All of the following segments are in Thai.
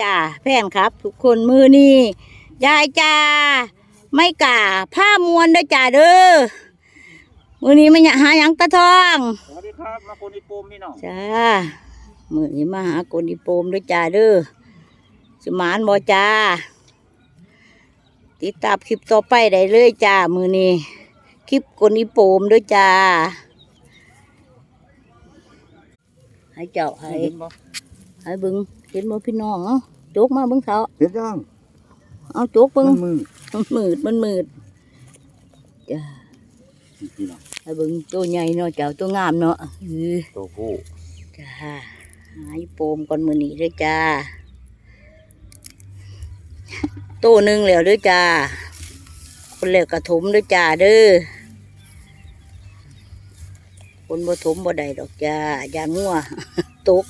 จ้าแฟนครับ ทุกคนมือนี่ยายจ้าไม่กล้าผ้ามวนเด้อจ้าเด้อมือนี้มันหาหยังตะทองสวัสดีครับมาคนอีโปมพี่น้องจ้ามือนี้มาหากนอีโปมเด้อจ้าเด้อสมานบอจ้าติดตามคลิปต่อไปได้เลยจ้ามือนี้คลิปกนอีโปมเด้อจ้าให้เจ้าให้เห็นบ่ให้เบึงเห็นบ่พี่น้องเอ้าโจกมาเบิ่งเถาเห็นยังเอาโจกมัเบิ่งนมือมันมืดมันมืดจ้าพี่น้องให้เบิ่งตัวใหญ่เนาะเจ้าตัวงามเนาะเออตัวผู้จ้าหายโปมก่อนมือนี้เลยจ้าตัวหนึ่งแล้วเด้วยจ้าคนแล้วกระถมเด้วยจ้าเด้อคนบ่ถมบ่ได้ดอกจ้าอย่างัวตก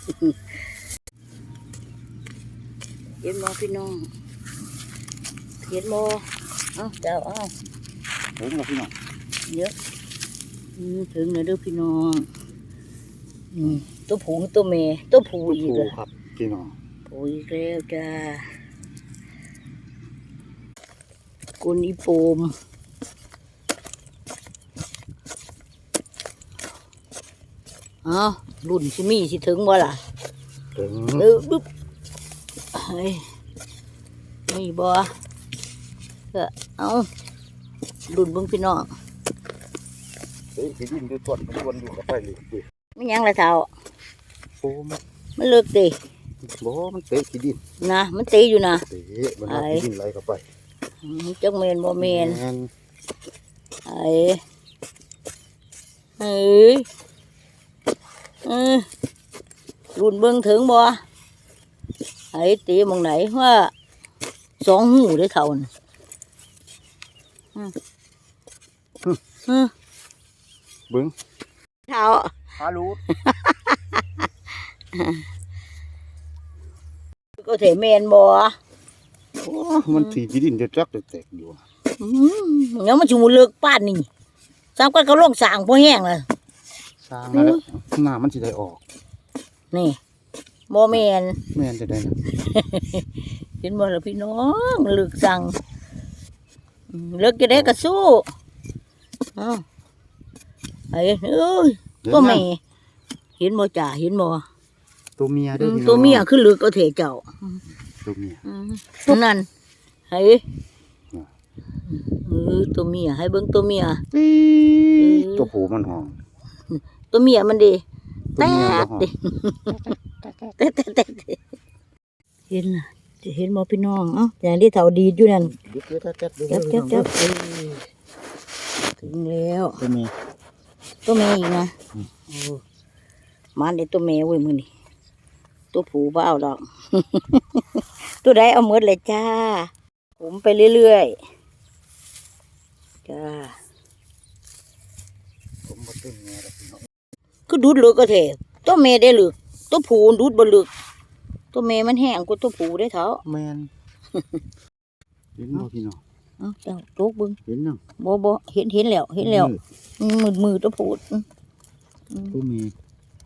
เห็นบ่พี่น้องเห็นบ่เอ้าเจ้าเอ้าเห็นบ่พี่น้องเยอะอืมถึงแล้วเด้อพี่น้องอืมตัวผูตัวเมย์ตัวผูตัวอีกผู้อะครับพี่น้องผูอีกแล้วจ้ากุนอีโปมเอ้ารุ่นสิมีสิถึงบ่ล่ะถึงเออบึ๊บ เฮ้ยมีบ่ก็เอารุ่นเบิ่งพี่น้องเฮ้ยสิดินด้วยต้นมันวนอยู่กับไปเลยดิไม่ยังละเท่าโอ้มันมันเลิกดิบ่มันเตะขี้ดินนะมันตีอยู่นะเตะมันเอาขี้ดินไหลเข้าไปอืมจักเมนบ่เมนแม่นไอ้เอ้ยเออรุ่นเบิ่งถึงบ่ ไอ้ตีหมองไหนว่าสองหูได้เท่าน่ะอืมอืมเบิ่งเท่าฮารูดก็เถเมนบ่โอ้มันถีขี้ดินจะจักจะแตกอยู่อืมยังมันชูเลิกป้านนี่ซ้ำกันก็ลงสร้างพอแห้งเลยสร้างมาแล้วหน้ามันสิได้ออก นี่ บ่แมนแม่นจะได้นะเห็นบ่ล่ะพี่น้องเลิกสั่งอืมเลิกจะได้ก็สู้เอ้าไอ้เอ้ยเดี๋ยวตัวนะแม่เห็นบ่จ่าเห็นบ่ตัวเมียเด้อือมพี่น้องตัวเมียคือเลิกเอาเถเจ้า ตัวเมีย อืมนั่นไอ้เออตัวเมียให้เบิ่งตัวเมีย ตัวผู้มันห้อง ตัวเมียมันดี ตัวเมียบ่ห้องดิเต้เต้เต้เต้เห็นน่ะจะเห็นบ่พี่น้องเอ้าอย่างที่เฒ่าดีดอยู่นั่นเดี๋ยวเดี๋ยวจับเดี๋ยวจับเดี๋จัยวบจับเอ้ยถึงแล้วตัวเมียตัวแม่อีกนะอืมโอ้มันเด็ตัวแม่เว้ยมือนี่ตัวผูบ้าเอาดอก ตัวใดเอาหมดเลยจ้า ผมไปเรื่อยๆจ้าผมบ่ตึงแม่ดอกพี่น้อง ก็ดูดเลือกก็เถอะตัวแม่ได้เลือกตัวผูดูดบ่เลือกตัวแม่มันแห้งกว่าตัวผูได้เถอะแมนเห็นบ่พี่น้องเอ้าเจ้าโตกเบึงเห็นยังบ่บ่เห็นเห็นแล้วเห็นแล้วมืดมืดตัวผูดอืมอืมตัวเมีย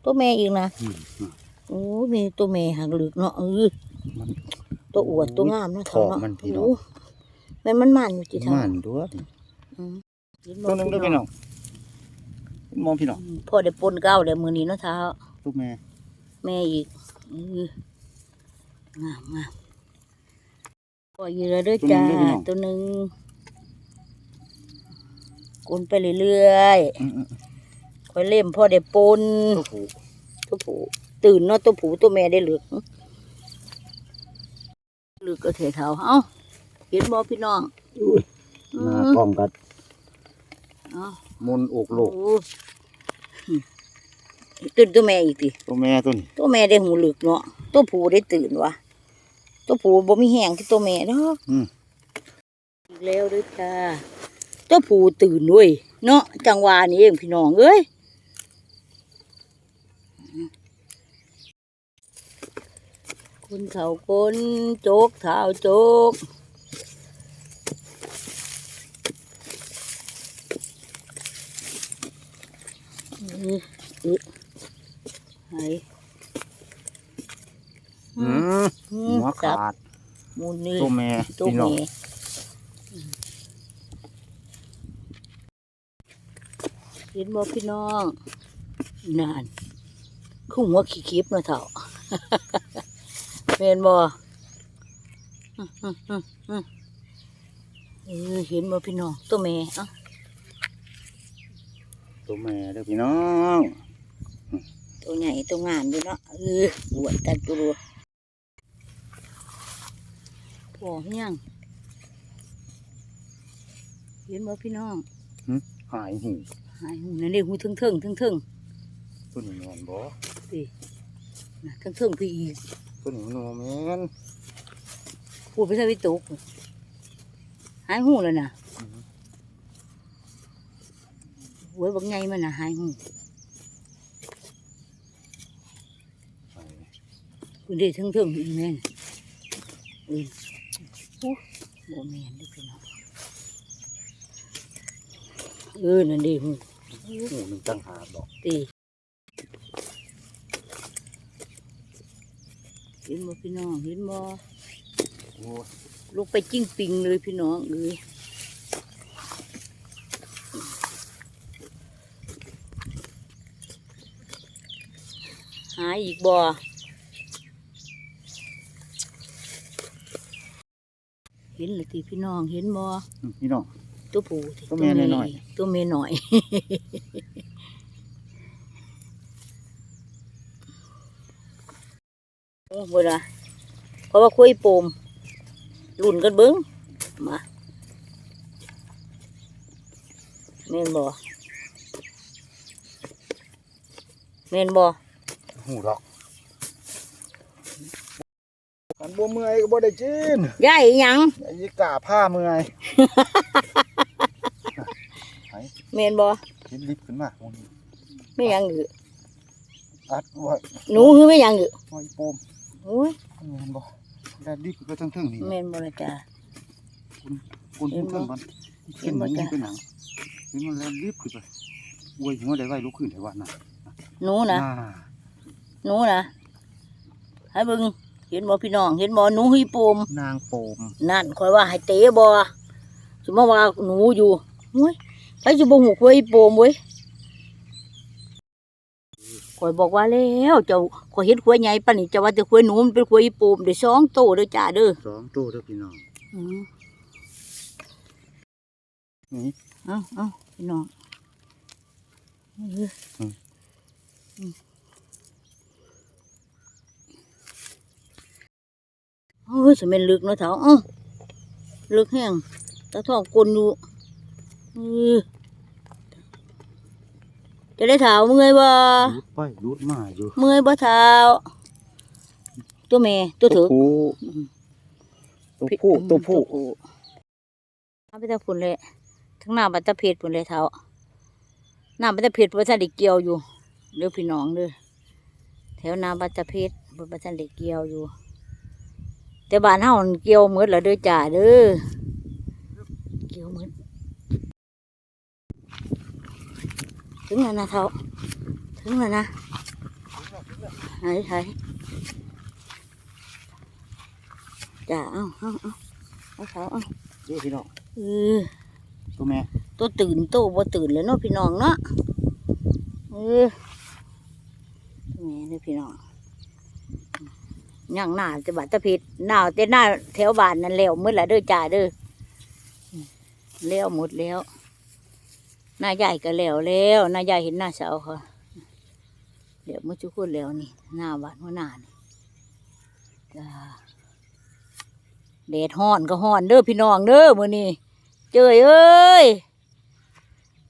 ตัวแม่อีกนะอืมอะโอ้ยมีตัวแม่หักเหลือกเนาะเออมันตัวอวดตัวงามเนาะท้องเาะมันพี่น้องโแม่นมันมันอยู่จีทางมันตัวอืมเห็บ่ตัวหนึงเด้วยพี่น้อง มองพี่น้องอืมพ่อได้ปนเก้าได้มือนี้เนาะเท้าลูกแม่ แม่อีกเอองามงามพ่ออยู่แล้วเด้วยจ้าตัวหนึ่งกนไปเรื่อยอืมๆคอยเล่มพ่อได้ปนๆตัวผู้ตัวผูตื่นเนาะตัวผูตัวแม่ได้เหลือกเหลือกก็เถเท้าเอ้าเห็นบ่พี่น้องอุ้ยอืหน้ามกล้องกัดเอ้า มนอกโลกโอ้ตื่นตัวแม่อีกทีตัวแม่ตัวนี้ตัวแม่ได้หูเหลึกเนาะตัวผู้ได้ตื่นวะตัวผู้บ่มีแห้งที่ตัวแม่ดอกอืมอีกแล้วเด้วยจ้าตัวผู้ตื่นเว้ยเนาะจังหวะนี้เองพี่น้องเอ้ยคนเขาคนโจกเท้าโจก ออเออไหนอืมอืหัมวขาดมูนี่ตัวแม่ตัวพี่น้องเมเห็นบ่พี่น้องนานคือหัวขี้คิบนะเถ่าเป็นบ่อื้ออื้ออื้ออื้อเห็นบ่พี่น้องตัวแม่อ้า ตัวแม่เด้อพี่น้องตัวใหญ่ตัวงามอยู่เนาะเออปวดกันตัวรัวพอยังเห็นบ่พี่น้องหายหูหายหูนั่นเด้หูทึ่งทึ่งทึ่งทึ่งตัวนี้แม่นบ่ๆนะทึ่งทึ่งพี่อีกตัวนี้มันบ่แม่นพูดไปซะพี่ตุกหายหูแล้วนะโว้ยบักไงมันน่ะหายหูไปคุณเด้ทึ่งทึ่งอีกแม่นเออโอ้บ่แม่นเด้อพี่น้องเออนั่นเด้หูหูหนึงตั้งหากดอกตีเห็นบ่พี่น้องเห็นบ่โอ้ยลงไปจิ้งปิงเลยพี่น้องเอ้ย หาอีกบ่เห็นเลยตีพี่น้องเห็นบ่พี่น้อง ตัวผู้สิตัวแม่น้อย ตัวแม่น้อย โอ้บ่ละเพราะว่าคุยโปมรุ่นกันเบิ้งมาเมนบ่เมนบ่ หูดอกกันบ่เมื่อยก็บ่ได้กินยายอีหยังไอ้กาผ้าเมื่อยเมนบ่เห็นลิฟต์ขึ้นมาโอ้ยไม่หยังอยู่อัดไว้หนูคือไม่หยังอยู่ไว้โปมโอ้ยแม่นบ่ได้ลิฟต์ก็ทั้งๆนี่เมนบ่ละจ้าคนพูดเรื่องมันเห็เห็นนบ่มันจ๊ะเป็นหนังเห็นมันแล้วรีบขึ้นไปอวยหัวได้ไว้ลุกขึ้นได้ว่าน่ะหนูนะอ่า หนูนะให้เบิ่งเห็นบ่พี่น้อง เห็นบ่หนูฮีโปม นางโปมนั่นคอยว่าให้เตะบ่สมมติว่าหนูอยู่โอ้ยไปจะบ่หูควยโปมเว้ยคอยบอกว่าแล้วเจ้าขอยเห็นควยใหญ่ปานนี้เจ้าว่าแต่ควยหนูมันเป็นควยโปมได้สองโตเด้อจ้าเด้อสองตัวเด้อพี่น้องอืมนี่ เอ้าเอ้าพี่น้องเอออืม โอ้ยสมัยลึกเนาะเถาเอ้าลึกแห้งตาทองกลนอยู่เออจะได้เถาเมื่อยบ่รูดไปรูดมาอยู่เมื่อยบ่เถาตัวแม่ตัวเถือกตัวผู้ตัวผู้เอาไปตะพุ่นเลยทั้งหน้าบัตรเพชรพุ่นเลยเถาหน้าบัตรเพชรว่าท่านได้เกี่ยวอยู่เด้อพี่น้องเด้อแถวหน้าบัตรเพชรบ่ว่าท่านได้เกี่ยวอยู่ แต่บ้านเฮามันเกี่ยวหมดแล้วเด้อจ้าเด้อเกี่ยวหมดถึงแล้วนะเถาถึงแล้วนะไหนไหนจ้าเอาเอาเอาเอาเถาเอาเด้อพี่น้องเออตัวแม่ตัวตื่นโตบ่ตื่นเลยเนาะพี่น้องเนาะเออแม่เด้อพี่น้อง ย่างหน้าจะบัดตะพิดหน้าแต่หน้าแถวบ้านนั่นแล้วมืดละเด้อจ้าเด้อแล้วหมดแล้วหน้าใหญ่ก็แล้วแล้วหน้าใหญ่เห็นหน้าเสาเขาเดี๋ยวมื่อจุกคนแล้วนี่หน้าบ้านหัวหน้านี่จ้าแดดฮ้อนก็ฮ้อนเด้อพี่น้องเด้อมื้อนี้เจยเอ้ย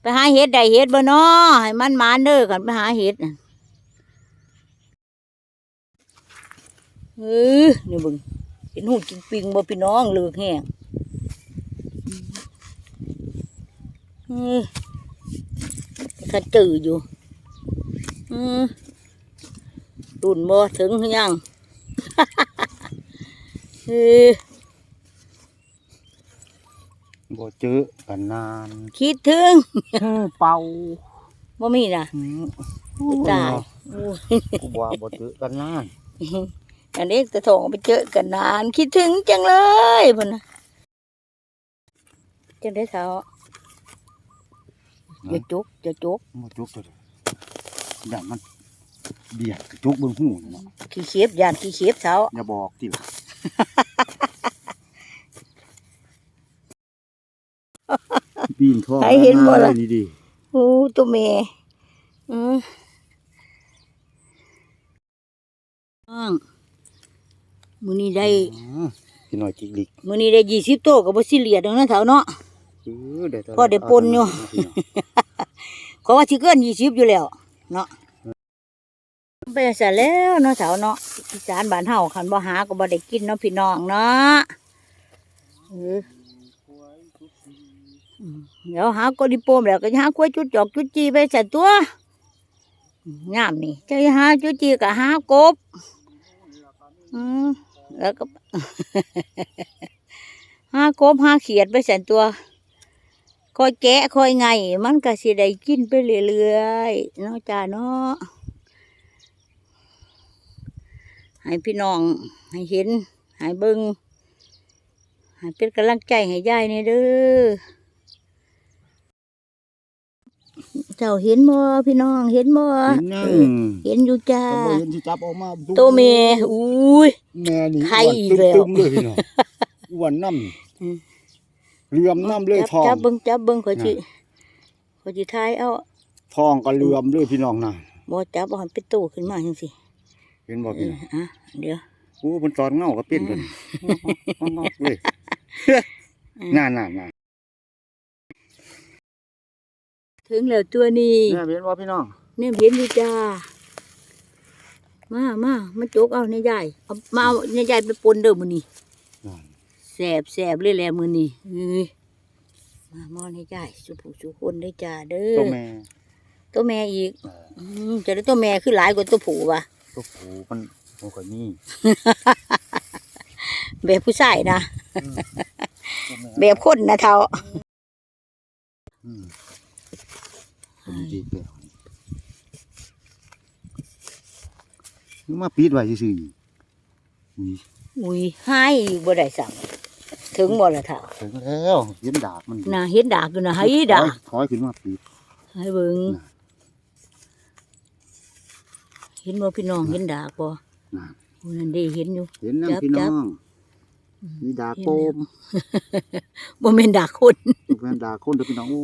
ไปหาเห็ดได้เห็ดบ่นอให้มันมานเด้อกันไปหาเห็ดน่ะ เออนี่เบึงเห็นหูกินปิงบ่พี่น้องเลือกแห้งเออขัดจืออยู่ อืมตุ่นบ่ถึงหรือยังเออบ่เจอกันนาน คิดถึง เป่าบ่มีน่ะอืมตายโอ้ยกูว่าบ่เจอกันนาน อันนี้ตะทองไปเจอกันนานคิดถึงจังเลยพุ่นนะจังได้เท้าอย่าจุกอย่าจุกมาจุกตัวเดียวอย่ามันเบียดจุกเบิ่งหูนี่เนาะขี้เขียบยานขี้เขียบเท้าอย่าบอกติล่ะปีนท่อใครเห็นบ่ล่ะ ดีดีโอ้ตัวเมย์อืมอ้าง มื้อนี้ได้พี่น้อยจิกลิกมื้อนี้ได้ยี่สิบโตก็บ่สิเหลียดดอกนะเท้าเนาะเออได้ตัวพอได้ปนอยู่เพราะว่าสิเกินยี่สิบอยู่แล้ว เนาะไปซะแล้วเนาะสาวเนาะอีสานบ้านเฮาคันบ่หาก็บ่ได้กินเนาะพี่น้องเนาะเอออืมเดี๋ยวหาก็ดิโปมแล้วก็หากล้วยจุดจอกจุดจีไปใส่ตัว งามนี่จะหาจุดจีก็หากบ อืม แล้วก็ห้ากบห้าเขียดไปใส่ตัวคอยแกะคอยไง มันก็สิได้กินไปเรื่อยๆเนาะจ้าเนาะให้พี่น้อง ให้เห็น ให้เบิงให้เป็นกำลังใจให้ยายนี่เด้อ เจ้าเห็นบ่พี่น้องเห็นบ่เห็นยังเออเห็นอยู่จ้าก็บ่เห็นสิจับออกมาดูตัวเมย์อุ้ยแม่นี่ไข่อีกแล้วตึมๆเลยพี่น้องอ้วนน้อืมำเลื่อมน้ำเลยจับทองจับเบิงจับเบิงขอยจิขอยจิทายเอาทองก็เลื่อมเลยพี่น้องนะบ่จับเอาให้เป็นตู้ขึ้นมาจังซี่เห็นบ่เอพี่อน้องอะเดี๋ยวโอ้บนตอนเงาก็เป็นกันงอกๆเลยน่าน่าน่า ถึงแล้วตัวนี้แม่เห็นบ่พี่น้องเนี่ยเห็นอยู่จ้า มามามาจกเอาในใหญ่เอามาเอาในใหญ่ไปปนเด้อมือนี่นั่นแสบแสบเลยแหละมือนี่เอ้ยมาหมอในใหญ่สุผู้สุคนได้จ้าเด้อตัวแม่ตัวแม่อีกเอออืมจะได้ตัวแม่คือหลายกว่าตัวผู้วะตัวผูมันมันก็มีแบบผู้ชายนะตัวม่แบบคนนะเท่า อืม ตัวนี้ดีแล้วนี่มาปิดไว้ซื่อๆนี่อุ้ยอุ้ยให้บ่ได้สั่งถึงบ่ละเท่าถึงแล้วเห็นดาบมันน่าเห็นดากอยู่นะให้ดากถอยขึ้นมาปิดให้เบิ่งน่ะเห็นบ่พี่น้องเห็นดากบ่น่ะโอ้นั่นเด้เห็นอยู่ เห็นน้ำจับพี่น้จัอบง มีดาบโปมบ่แม่นดากคนลูกแม่นดาบคนเด้อพี่น้องโอ้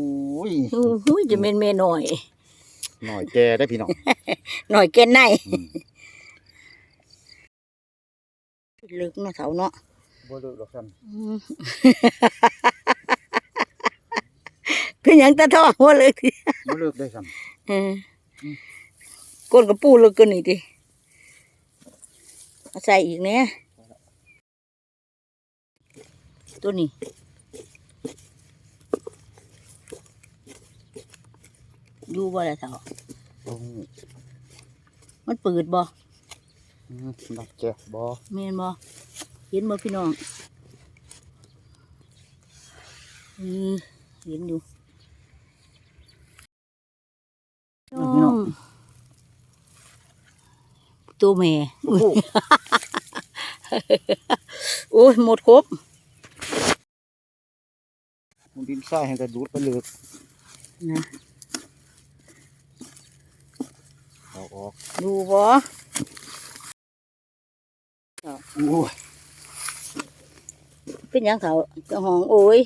ยโอ้ยจะแม่นแม่น้อยหน่อยแกได้อพี่น้องหน่อยแก่นในอืมลึกเนาะเสาเนาะบ่เลิกดอกซั่นอืมเป็นหยังตาทองหัวเลยทีบ่เลิกได้ซั่นเออก้นกระปูเลยกันนี่ดิเอาใส่อีกเนี่ย ตัวนี้อยู่บ่ละเสาโอ้มันเปิดบ่อืมดักแกะบ่แม่นบ่เห็นบ่พี่น้องอือเห็นอยู่เอาพี่น้องตัวแม่โอ้โหโอ้ยหมดครบ มันดินทรายให้กระดูดไปเลิกนะเอาออกดูบ่โอ้ยเป็นหยังเขาเจะห้องโอ้ย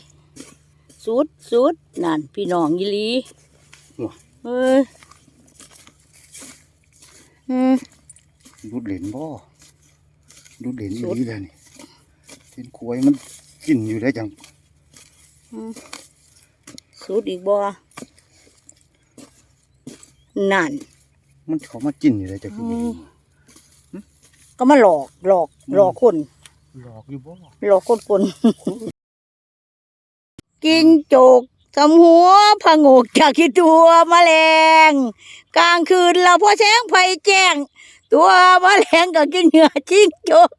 สุดสุดนั่นพี่น้องยีหลีเอ้ยอืมดูดเหรนบ่ดูดเหรนอสุยู่ดนี่แหละนี่เห็นขวยมันกินอยู่ได้จัง สุดอีกบ่นั่น มันเขามากินอยู่ได้จังคืออืบ่มก็มาหลอกหลอกหลอกคน หลอกอยู่บ่หลอกคนคนกินโจกทำหัวผงกจากที่ตัวแมลง กลางคืนเราพอแสงไฟแจ้ง ตัวแมลงก็กินเหงื่อจิ้งจก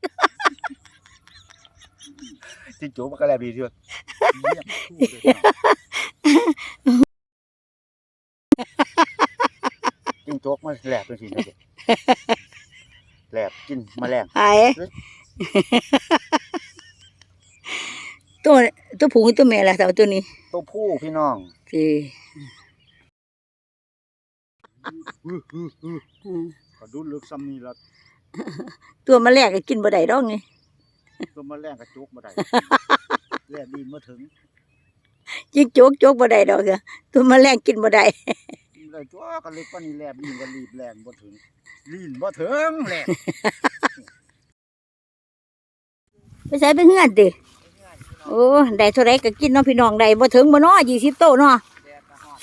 จิโจมันก็แลบีเด้อจิงโจกมันแหลบจังซี่นะเด้แหลบจิกินแมลงไอ้ตัวตัวผูตัวแม่ละเท่าตัวนี้ ตัวผู้พี่น้องสิอื้ออื้ออื้ออืมขอดูลึกซ้ำนี่ละตัวแมาแรกก็กินบ่ได้ดอกนี่ ตัวแมลงกระจุกบ่ได้แล่ดินมาถึงจิกโจกโจกบ่ได้ดอกจ้ะตัวแมาแรกกินบ่ได้ได้ตัวก็เล็กกว่านี้แลบดินก็รีบแรงบ่ถึงลีนบ่ถึงแหละไปใส่ไปเฮือนติโอ้ได้เท่าไรก็กินเนาะพี่น้องได้บ่ถึงบ่เนาะ20โตเนาะแดดก็ฮ้อน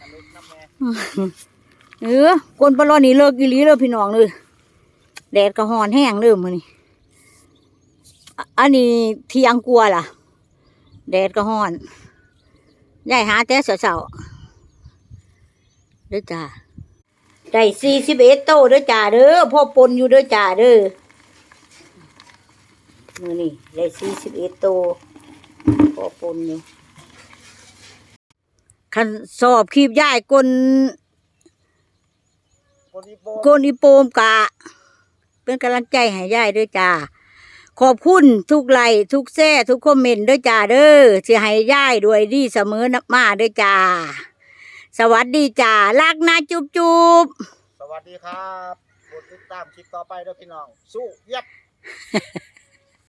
ก็ลึกน้ำแม่เออคนปลอนี่เลิกอีหลีเลยพี่น้องเลยแดดก็ฮ้อนแห้งเด้อมื้อนี้ อันนี้เที่ยงกลัวล่ะ แดดก็ฮ้อนยายหาแต่เช้าๆเด้อจ้าได้41โตเด้อจ้าเด้อพ่อปนอยู่เด้อจ้าเด้อมือนี้ได้41โตพ่อปนอยู่คันสอบคีบยายกลคนอีโปโกนอีโปมกะ เป็นกำลังใจให้ยายด้วยจ้า ขอบคุณทุกไลค์ทุกแซ่ทุกคอมเมนต์ด้วยจ้าเด้อสิให้ย่ายด้วยดีเสมอมาด้วยจ้า สวัสดีจ้ารักนะจุบจุบสวัสดีครับกดติดตามคลิปต่อไปด้วยพี่น้อง สู้เย็บ